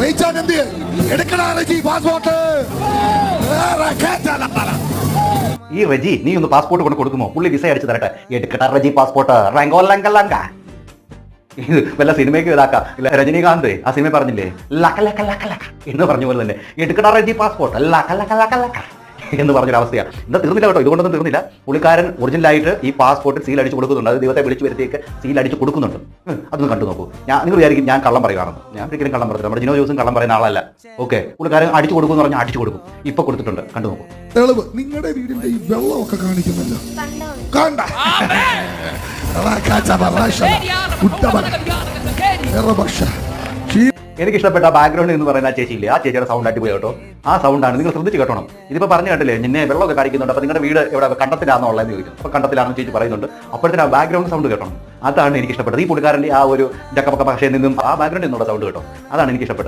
റീച്ചാൻ എന്ത് എടുക്കണ റജി പാസ്പോർട്ട് ഈ റജി നീ ഒന്ന് പാസ്പോർട്ട് കൊണ്ട് കൊടുക്കുമോ? പുള്ളി വിസ അടിച്ചു തരട്ടെ. എടുക്കട്ടെ റജി പാസ്പോർട്ട് റാങ്കോ ലങ്ക ലങ്ക. വല്ല സിനിമയ്ക്ക് ഇതാക്കാം. രജനീകാന്ത് ആ സിനിമ പറഞ്ഞില്ലേ? ലക്ക ലക്ക ലക്ക ലക്ക എന്ന് പറഞ്ഞ പോലെ തന്നെ. എടുക്കട റജി പാസ്പോർട്ട് ലക്ക ലക്ക ലക്ക ലക്ക എന്ന് പറഞ്ഞൊരു അവസ്ഥയാണ്. ഇത് തീർന്നില്ല കേട്ടോ. ഇതുകൊണ്ടൊന്നും തീർന്നില്ല. പുള്ളിക്കാരൻ ഒറിജിനലായിട്ട് ഈ പാസ്പോർട്ടിൽ സീൽ അടിച്ച് കൊടുക്കുന്നുണ്ട്. അത് ദൈവത്തെ വിളിച്ച് വരുത്തിയേക്ക് സീൽ അടിച്ച് കൊടുക്കുന്നുണ്ട്. അതൊന്ന് കണ്ടു നോക്കൂ. ഞാൻ നിങ്ങൾ വിചാരിക്കും ഞാൻ കള്ളം പറയുകയാണെന്ന് ഞാൻ ഒരിക്കലും കള്ളം പറയില്ല നമ്മുടെ ജിനോ ജോസും കള്ളം പറയുന്ന ആളല്ല. ഓക്കെ. പുള്ളിക്കാരൻ അടിച്ചു കൊടുക്കുമെന്ന് പറഞ്ഞാൽ അടിച്ചു കൊടുക്കും. ഇപ്പൊ കൊടുത്തിട്ടുണ്ട്. കണ്ടു നോക്കൂ. തെളിവ്. നിങ്ങളുടെ വീടിന്റെ ഈ വെള്ളമൊക്കെ കാണിക്കുന്നില്ല. കണ്ട. എനിക്ക് ഇഷ്ടപ്പെട്ട ബാക്ക്ഗ്രൗണ്ട് എന്ന് പറയുന്ന ആ ചേച്ചിയില്ലേ ആ ചേച്ചിയുടെ സൗണ്ട് അടിപൊളി കേട്ടോ. ആ സൗണ്ടാണ് നിങ്ങൾ ശ്രദ്ധിച്ച് കേട്ടോണം. ഇതിപ്പോൾ പറഞ്ഞു കേട്ടില്ലേ നിന്നെ വെള്ളമൊക്കെ കാണിക്കുന്നുണ്ട് അപ്പോൾ നിങ്ങളുടെ വീട് എവിടെ കണ്ടത്തിലാണോ ഉള്ളതെന്ന് ചോദിക്കും. അപ്പോൾ കണ്ടത്തിലാണെന്ന് ചേച്ചി പറയുന്നുണ്ട്. അപ്പോഴത്തേന് ആ ബാക്ക്ഗ്രൗണ്ട് സൗണ്ട് കേട്ടോ അതാണ് എനിക്ക് ഇഷ്ടപ്പെട്ടത്. ഈ പുള്ളിക്കാരന്റെ ആ ഒരു ജക്കപ്പക്ക ഭാഷയിൽ നിന്നും ആ ബാക്ക്ഗ്രൗണ്ടിൽ നിന്നുള്ള സൗണ്ട് കേട്ടോ. അതാണ് എനിക്ക് ഇഷ്ടപ്പെട്ടത്.